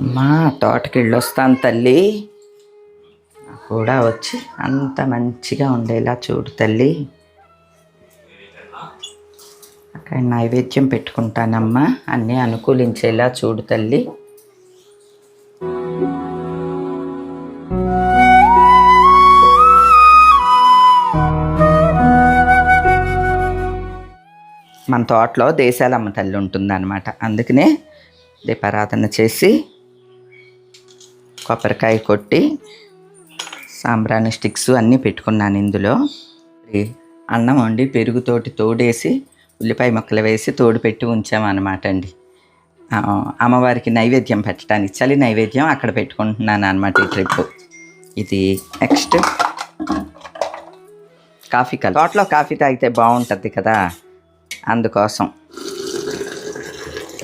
మా తోటకి వెళ్ళొస్తాను తల్లి కూడా వచ్చి అంత మంచిగా ఉండేలా చూడు తల్లి. అక్కడ నైవేద్యం పెట్టుకుంటానమ్మా అన్నీ అనుకూలించేలా చూడు తల్లి. మన తోటలో దేశాలమ్మ తల్లి ఉంటుందన్నమాట. అందుకనే దీపారాధన చేసి కొబ్బరికాయ కొట్టి సాంబ్రాణి స్టిక్స్ అన్నీ పెట్టుకున్నాను ఇందులో. అన్నం వండి పెరుగుతోటి తోడేసి ఉల్లిపాయ ముక్కలు వేసి తోడు పెట్టి ఉంచామన్నమాట అండి. అమ్మవారికి నైవేద్యం పెట్టడానికి చలి నైవేద్యం అక్కడ పెట్టుకుంటున్నాను అనమాట ఈ ట్రిప్. ఇది నెక్స్ట్. కాఫీ కలర్ తోటలో కాఫీ తాగితే బాగుంటుంది కదా? అందుకోసం.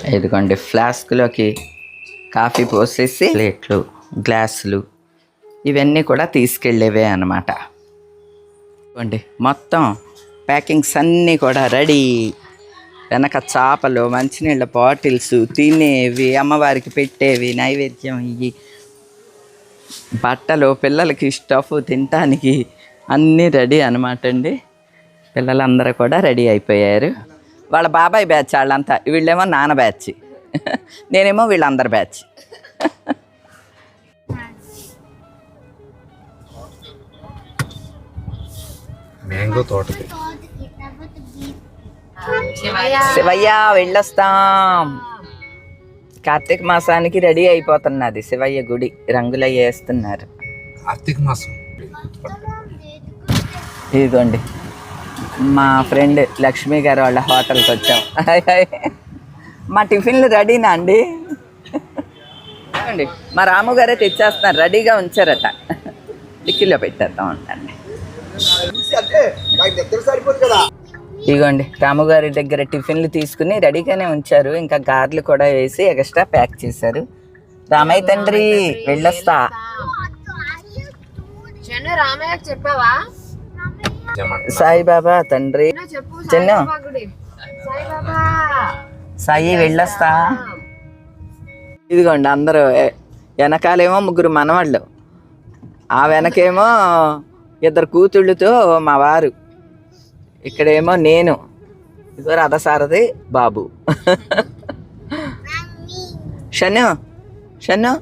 ఇదిగోండి ఫ్లాస్క్లోకి కాఫీ పోసేసి ప్లేట్లు. గ్లాసులు ఇవన్నీ కూడా తీసుకెళ్ళేవే అనమాట ఇదిగోండి మొత్తం ప్యాకింగ్స్ అన్నీ కూడా రెడీ. వెనక చేపలు మంచినీళ్ళ బాటిల్స్ తినేవి అమ్మవారికి పెట్టేవి నైవేద్యం ఇవి బట్టలు పిల్లలకి స్టఫ్ తినటానికి అన్నీ రెడీ అనమాట అండి. పిల్లలందరూ కూడా రెడీ అయిపోయారు. వాళ్ళ బాబాయ్ బ్యాచ్ వాళ్ళంతా వీళ్ళేమో నాన్న బ్యాచ్. నేనేమో వీళ్ళందరి బ్యాచ్. మ్యాంగో తోటకి శివయ్య. వెళ్ళొస్తాం. కార్తీక మాసానికి రెడీ అయిపోతున్నది శివయ్య గుడి. రంగులు వేస్తున్నారు. కార్తీక మాసం. ఇదిగోండి. మా ఫ్రెండ్ లక్ష్మి గారు వాళ్ళ హోటల్కి వచ్చాం. మా టిఫిన్లు రెడీనా అండి? మా రాము గారే తెచ్చేస్తున్నారు. రెడీగా ఉంచారట. డిక్కీలో పెట్టేద్దాం ఉండండి ఇదిగోండి రాము గారి దగ్గర టిఫిన్లు తీసుకుని రెడీగానే ఉంచారు. ఇంకా గార్లు కూడా వేసి ఎక్స్ట్రా ప్యాక్ చేశారు. రామయ్య తండ్రి వెళ్ళొస్తా. చెప్పావా? సాయిబాబా తండ్రి. చెన్ను సాయి వెళ్ళొస్తా. ఇదిగోండి అందరూ వెనకాలేమో ముగ్గురు మనవాళ్ళు. ఆ వెనకేమో ఇద్దరు కూతుళ్ళతో మా వారు. ఇక్కడేమో నేను. ఇదిగో రథసారథి బాబు. షన్ను షన్ను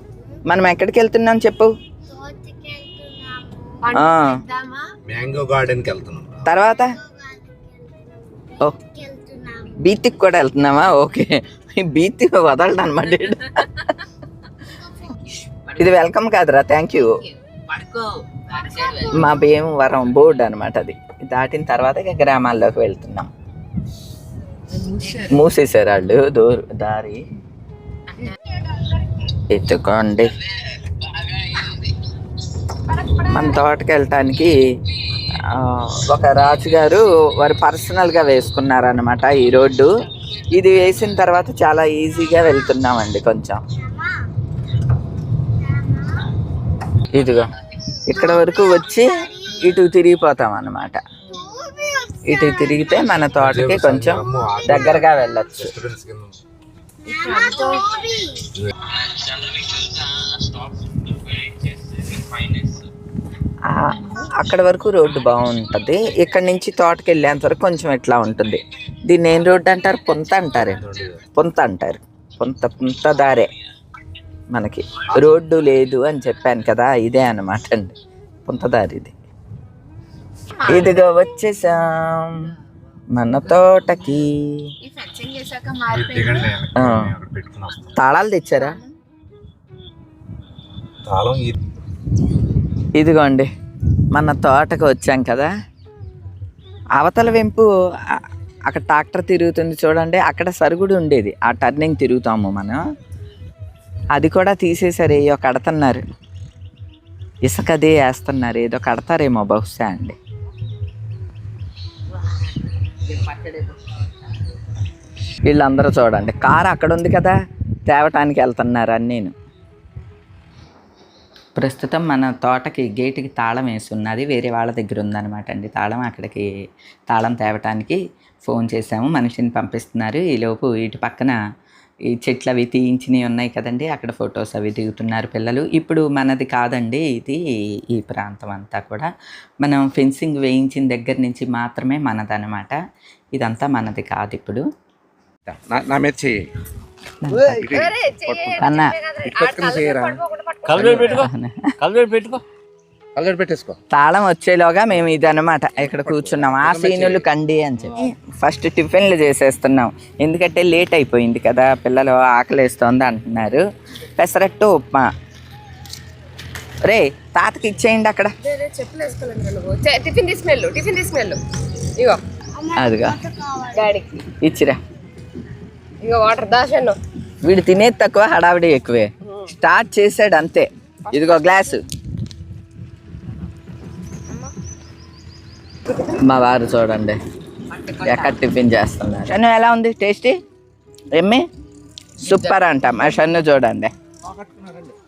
మనం ఎక్కడికి వెళ్తున్నాం చెప్పు. మ్యాంగో గార్డెన్కి వెళ్తున్నాం తర్వాత? ఓ. బీచ్కి కూడా వెళ్తున్నామా ఓకే. బీచ్ వదలడు అనమాట ఇది వెల్కమ్ కాదురా. థ్యాంక్ యూ మా భీమవరం బోర్డు అనమాట అది. దాటిన తర్వాత ఇక గ్రామాల్లోకి వెళ్తున్నాం. మూసేశారు వాళ్ళు దూరు దారి. ఎత్తుకోండి. మన తోటకి వెళ్ళటానికి ఒక రాజుగారు వారు పర్సనల్గా వేసుకున్నారనమాట ఈ రోడ్డు. ఇది వేసిన తర్వాత చాలా ఈజీగా వెళ్తున్నామండి కొంచెం. ఇదిగో. ఇక్కడ వరకు వచ్చి ఇటు తిరిగిపోతాం అన్నమాట. ఇటు తిరిగితే మన తోటకి కొంచెం దగ్గరగా వెళ్ళొచ్చు. అక్కడ వరకు రోడ్డు బాగుంటుంది. ఇక్కడ నుంచి తోటకి వెళ్ళేంత వరకు కొంచెం ఇట్లా ఉంటుంది. దీన్ని ఏం రోడ్డు అంటారు? పొంత అంటారు. పొంత అంటారు. పొంత పొంత దారే. మనకి. రోడ్డు లేదు అని చెప్పాను కదా ఇదే అన్నమాట అండి. పొంత దారి ఇది. ఇదిగో వచ్చేసాం మన తోటకి. తాళాలు తెచ్చారా? ఇదిగోండి మన తోటకు వచ్చాం కదా. అవతల వెంపు అక్కడ ట్రాక్టర్ తిరుగుతుంది చూడండి అక్కడ సరుగుడు ఉండేది. ఆ టర్నింగ్ తిరుగుతాము మనం. అది కూడా తీసేసారు ఏయో కడతన్నారు. ఇసుకదే వేస్తున్నారు ఏదో కడతారేమో బహుశా అండి. వీళ్ళందరూ చూడండి కారు అక్కడ ఉంది కదా తేవటానికి వెళ్తున్నారు నేను ప్రస్తుతం మన తోటకి గేటుకి తాళం వేసి ఉన్నది వేరే వాళ్ళ దగ్గర ఉందన్నమాట అండి. తాళం అక్కడికి తాళం తేవటానికి ఫోన్ చేసాము మనిషిని పంపిస్తున్నారు. ఈలోపు ఇటు పక్కన ఈ చెట్లు అవి తీయించినవి ఉన్నాయి కదండి అక్కడ ఫొటోస్ అవి దిగుతున్నారు పిల్లలు. ఇప్పుడు మనది కాదండి ఇది ఈ ప్రాంతం అంతా కూడా. మనం ఫెన్సింగ్ వేయించిన దగ్గర నుంచి మాత్రమే మనదనమాట ఇదంతా మనది కాదు ఇప్పుడు. నా- మీద చెయ్యి. పెట్టుకో. పెట్టేసుకో. తాళం వచ్చేలోగా మేము ఇది అనమాట ఇక్కడ కూర్చున్నాం. ఆ సీనులు కండి అని చెప్పి. ఫస్ట్ టిఫిన్లు చేసేస్తున్నాం. ఎందుకంటే లేట్ అయిపోయింది కదా పిల్లలు ఆకలేస్తోంది అంటున్నారు. పెసరట్టు ఉప్మా. రే తాతకి ఇచ్చేయండి అక్కడ. టిఫిన్ తీసుకెళ్ళు టిఫిన్ తీసుకెళ్ళు. ఇగో. అదిగా. డాడీకి. ఇచ్చిరా. ఇగో వాటర్ దాశాను వీడు తినేది తక్కువ హడావిడి ఎక్కువే. స్టార్ట్ చేసాడు అంతే. ఇదిగో గ్లాసు. మా వారు చూడండి. ఎక్కడ టిఫిన్ చేస్తున్నారు? షన్ను ఎలా ఉంది? టేస్టీ? ఎమ్మి? సూపర్ అంట. మా షన్ను చూడండి.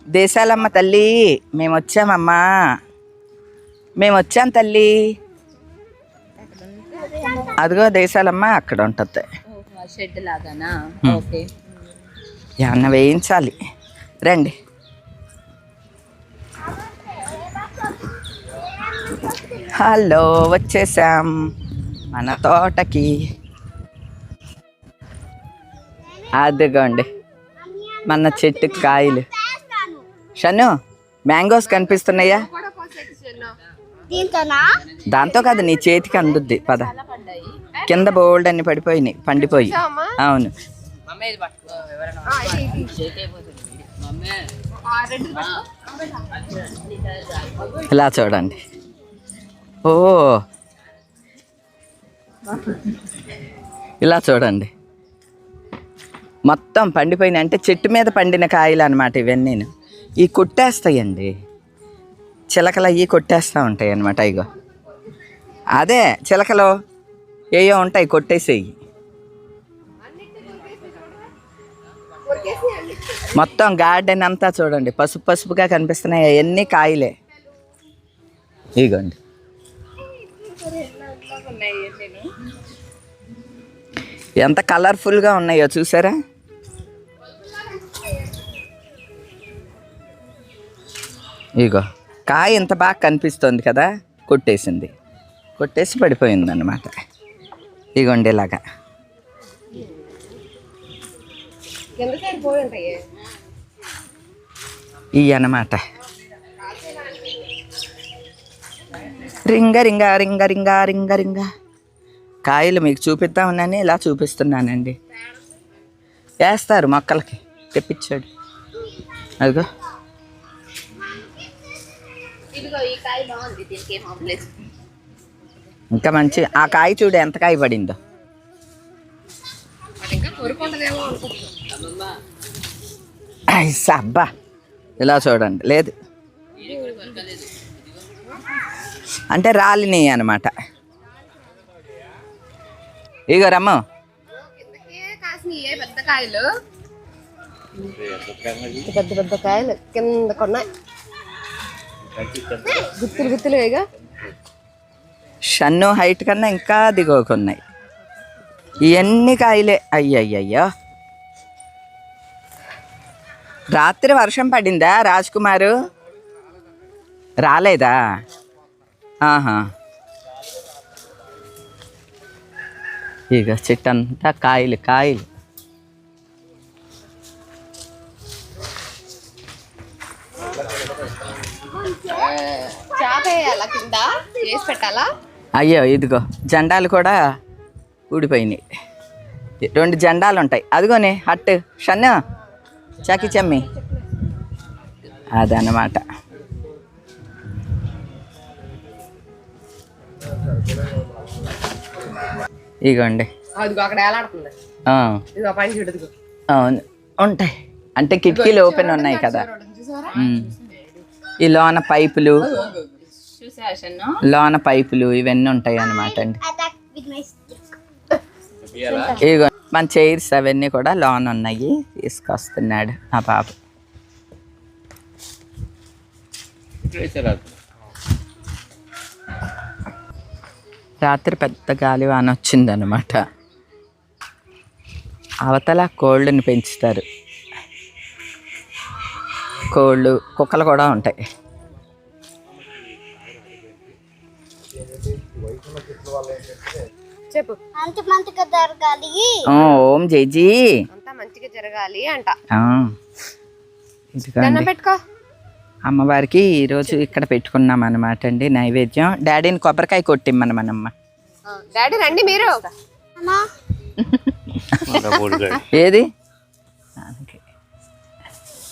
దేశాలమ్మ తల్లి మేము వచ్చామమ్మా. మేము వచ్చాం తల్లి. అదిగో దేశాలమ్మ అక్కడ ఉంటుంది. షెడ్ లాగానా? ఓకే. ఏమన్నా వేయించాలి. రండి. హలో వచ్చేసాం మన తోటకి. అదిగోండి మన చెట్టు కాయలు. షను మ్యాంగోస్ కనిపిస్తున్నాయా? దాంతో కాదు నీ చేతికి అందుద్ది. పద. కింద బోల్డ్ అన్ని పడిపోయినాయి పండిపోయి. అవును. ఇలా చూడండి. ఓ. ఇలా చూడండి. మొత్తం పండిపోయినాయి. అంటే చెట్టు మీద పండిన కాయలు అనమాట ఇవన్నీ. ఈ కొట్టేస్తాయండి. చిలకలు అవి కొట్టేస్తూ ఉంటాయి అనమాట ఇగో. అదే చిలకలు ఏయో ఉంటాయి కొట్టేసేయి. మొత్తం గార్డెన్ అంతా చూడండి. పసుపు పసుపుగా కనిపిస్తున్నాయి అవన్నీ కాయలే. ఇగోండి. ఎంత కలర్ఫుల్గా ఉన్నాయో చూసారా? ఇగో కాయ ఇంత బాగా కనిపిస్తుంది కదా కొట్టేసింది. కొట్టేసి పడిపోయింది అనమాట ఇగోండి ఇలాగా. కింద సైడ్ పోయి ఉంటాయి ఇవి అన్నమాట రింగ రింగ రింగ రింగ రింగ రింగ. కాయలు మీకు చూపిద్దామని ఇలా చూపిస్తున్నానండి. వేస్తారు మొక్కలకి. తెప్పించాడు. అదిగో. ఇంకా మంచి ఆ కాయ చూడు ఎంత కాయ పడిందో. అబ్బా ఇలా చూడండి. లేదు. అంటే రాలినాయి అనమాట ఇగో రమ్మ. కిందకే కాసినాయి ఏ పెద్ద కాయలు? పెద్ద పెద్ద కాయలు కింద కొన్నాయి. గుత్తులు గుత్తులు ఇక షన్ను హైట్ కన్నా ఇంకా దిగోకున్నాయి ఇవన్నీ కాయలే. అయ్యయ్యయ్యో. రాత్రి వర్షం పడిందా రాజ్ కుమారు రాలేదా? ఇక చెట్టు అంతా కాయలు కాయలు. అయ్యో ఇదిగో జెండాలు కూడా ఊడిపోయినాయి. రెండు జెండాలు ఉంటాయి. అదిగోనే అట్టు షన్న చాకి చెమ్మి. అదనమాట ఇగోండి. అవును. ఉంటాయి. అంటే కిటికీలు ఓపెన్ ఉన్నాయి కదా. ఈ లోన పైపులు. లోన పైపులు ఇవన్నీ ఉంటాయి అన్నమాట అండి. ఇగో మన చైర్స్ అవన్నీ కూడా లోన్ ఉన్నాయి. తీసుకొస్తున్నాడు ఆ పాప రాత్రి పెద్ద గాలి వాన వచ్చిందనమాట అవతల కోళ్ళని పెంచుతారు. కోళ్ళు కుక్కలు కూడా ఉంటాయి. చెప్పు. అంత మంచిగా జరగాలి. ఓ, జైజీ అంతా మంచిగా జరగాలి అంట. పెట్టుకో. అమ్మవారికి ఈరోజు ఇక్కడ పెట్టుకున్నాం అనమాట అండి నైవేద్యం. డాడీని కొబ్బరికాయ కొట్టిమ్మనమనమ్మ ఆ, డాడీ రండి మీరు. ఏది.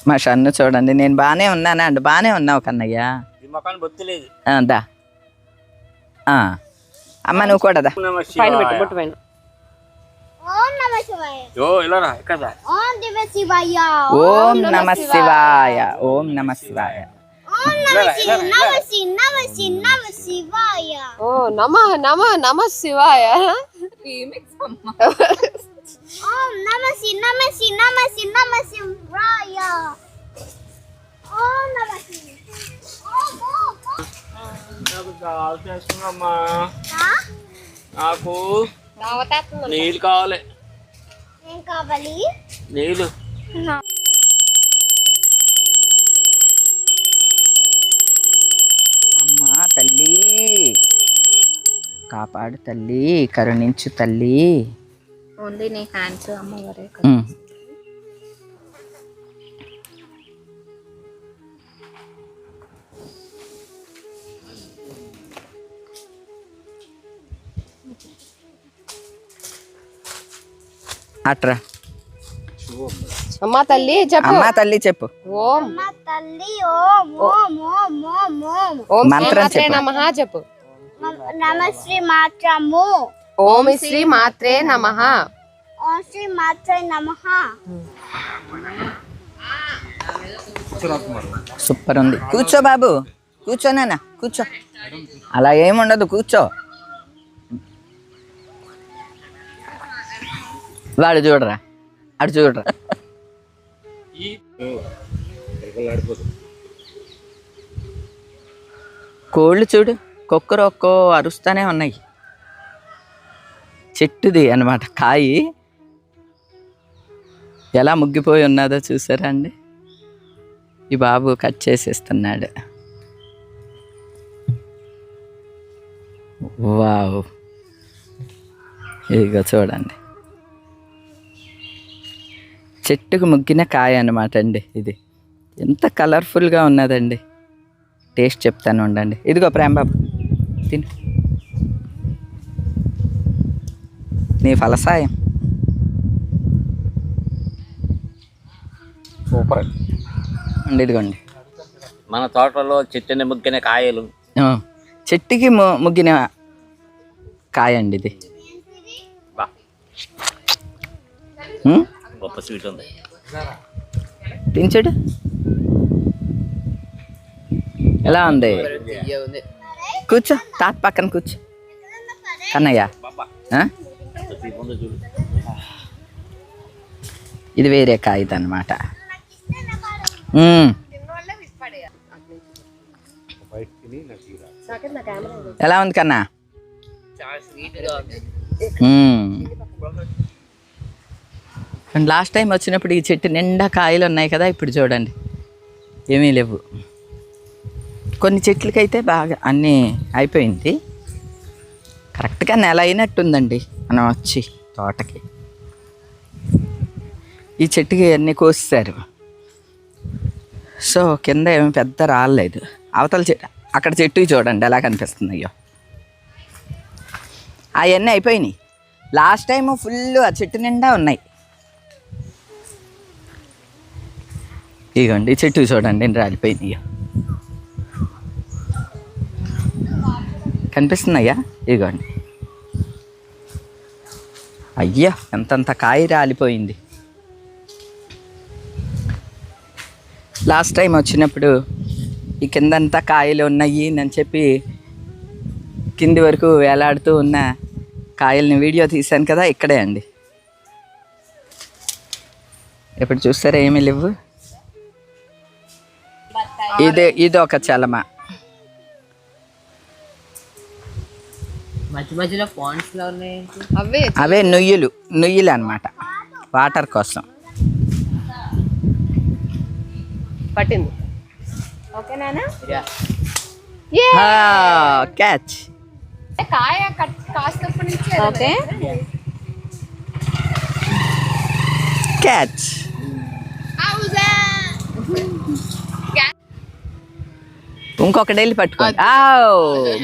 మా షన్ను చూడండి నేను బాగానే ఉన్నానా అండి బాగానే ఉన్నావు కన్నయ్య. దా. అమ్మ నువ్వు కూడా దా. పైన పెట్టు బొట్టు పైన. ఓం నమ శివాయ ఓ నమ శివాయ ఓం నమ నమ నమ శివాయ ఓ నమ శి నమ శి నమ శి నమ శివాయ ఓం నమ శి? నాకు నీళ్ళు కావాలి ఏం కావాలి? నీళ్ళు. అమ్మా తల్లి. కాపాడు తల్లి కరుణించు తల్లి. ఓన్లీ నీ హ్యాండ్స్ అమ్మవారే అట్రా. అమ్మా తల్లి చెప్పు. అమ్మా తల్లి చెప్పు. ఓం. మా తల్లి ఓం ఓం ఓం ఓం ఓం. ఓం మంత్రం చెప్పు. నమః చెప్పు. నమ శ్రీ మాత్రము ఓం శ్రీ మాత్రే నమః. ఓం శ్రీ మాత్రే నమః. సూపర్ ఉంది. కూర్చో బాబు. కూర్చో నాన్న. కూర్చో. అలా ఏముండదు కూర్చో. వాడు చూడరా. అటు చూడరా. కోళ్ళు చూడు కుక్కరొక్కో అరుస్తానే ఉన్నాయి. చెట్టుది అన్నమాట కాయి. ఎలా ముగ్గిపోయి ఉన్నదో చూసారా అండి? ఈ బాబు కట్ చేసేస్తున్నాడు. వావ్. ఇదిగో చూడండి. చెట్టుకు ముగ్గిన కాయ అన్నమాట అండి ఇది. ఎంత కలర్ఫుల్గా ఉన్నదండి. టేస్ట్ చెప్తాను ఉండండి. ఇదిగో ప్రేమబాబు తిను. నీ ఫలసాయం. సూపర్ అండి. ఇదిగోండి. మన తోటలో చెట్టుని ముగ్గిన కాయలు. ఆ, చెట్టుకి ముగ్గిన కాయ అండి ఇది? గొప్ప స్వీట్ ఉంది. దించడు ఎలా ఉంది? కూర్చో తాత పక్కన కూర్చో. కన్నయ్య. ఇది వేరే కాగిత అనమాట. ఎలా ఉంది కన్నా? లాస్ట్ టైం వచ్చినప్పుడు ఈ చెట్టు నిండా కాయలు ఉన్నాయి కదా ఇప్పుడు చూడండి. ఏమీ లేవు. కొన్ని చెట్లకైతే బాగా అన్నీ అయిపోయింది. కరెక్ట్గా నెల అయినట్టుందండి మనం వచ్చి తోటకి. ఈ చెట్టుకి అన్నీ కోసారు సో కింద ఏమి పెద్ద రాలేదు. అవతల చెట్టు అక్కడ చెట్టు చూడండి ఎలా కనిపిస్తున్నాయో. అవన్నీ అయిపోయినాయి. లాస్ట్ టైం ఫుల్ ఆ చెట్టు నిండా ఉన్నాయి. ఇదిగోండి చెట్టు చూడండి నేను రాలిపోయింది ఇక కనిపిస్తున్నాయా? ఇదిగోండి అయ్యా ఎంతంత కాయ రాలిపోయింది. లాస్ట్ టైం వచ్చినప్పుడు ఈ కిందంతా కాయలు ఉన్నాయి అని చెప్పి కింది వరకు వేలాడుతూ ఉన్న కాయల్ని వీడియో తీశాను కదా ఇక్కడే అండి. ఇప్పుడు చూస్తారా ఏమీ లేవు? ఇది ఇది ఒక చలమ. మధ్య మధ్యలో అవే అవే నుయ్యులు నుయ్యులు అనమాట వాటర్ కోసం. పట్టింది. ఓకేనా క్యాచ్. కాయ కట్ కాసినప్పటి నుంచి ఓకే. క్యాచ్. ఇంకొకటి వెళ్ళి పట్టుకోండి.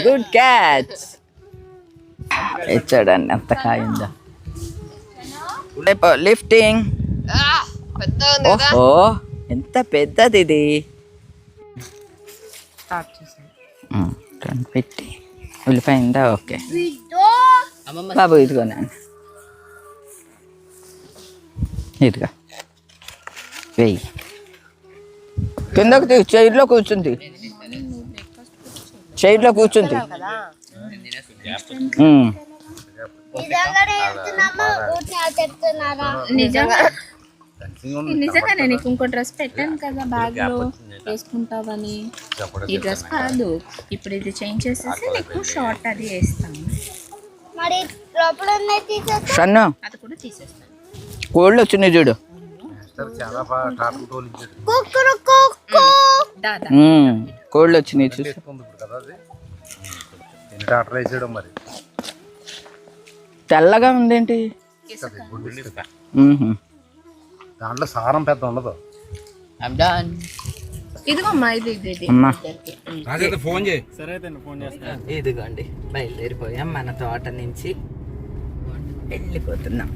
Good catch. ఇచ్చాడండి ఎంత కాయిందా. లిఫ్టింగ్. ఓహో ఎంత పెద్దది ఇది. పెట్టి. ఉల్లిపాయిందా ఓకే. అమ్మమ్మ. బాబు ఇదిగో నాన్న. ఇదిగా. వెయ్యి. కిందకు తీ చైర్లో కూర్చుంది. చైర్లో కూర్చుంది. ఊరికే చెప్తున్నారా? నిజంగా. నిజంగానే నీకు ఇంకో డ్రెస్ పెట్టాను కదా బ్యాగ్లో. వేసుకుంటావని. ఈ డ్రెస్ కాదు. ఇప్పుడు ఇది చేంజ్ చేసేసి నీకు షార్ట్ అది వేస్తాను. మరి లోపల ఉన్నాయి తీసేస్తా షన్ను. అది కూడా తీసేస్తాను. కోళ్ళు వచ్చినాయి చూడు. చాలా కోళ్ళు వచ్చినాయి చూసి. తెల్లగా ఉందేంటి. దాంట్లో సారం పెద్ద ఉండదు. ఇదిగోమ్మా ఇది ఇది ఇది. అమ్మా. ఫోన్ చేయి. ఇదిగోండి బయలుదేరిపోయాం మన తోట నుంచి. వెళ్ళిపోతున్నాం.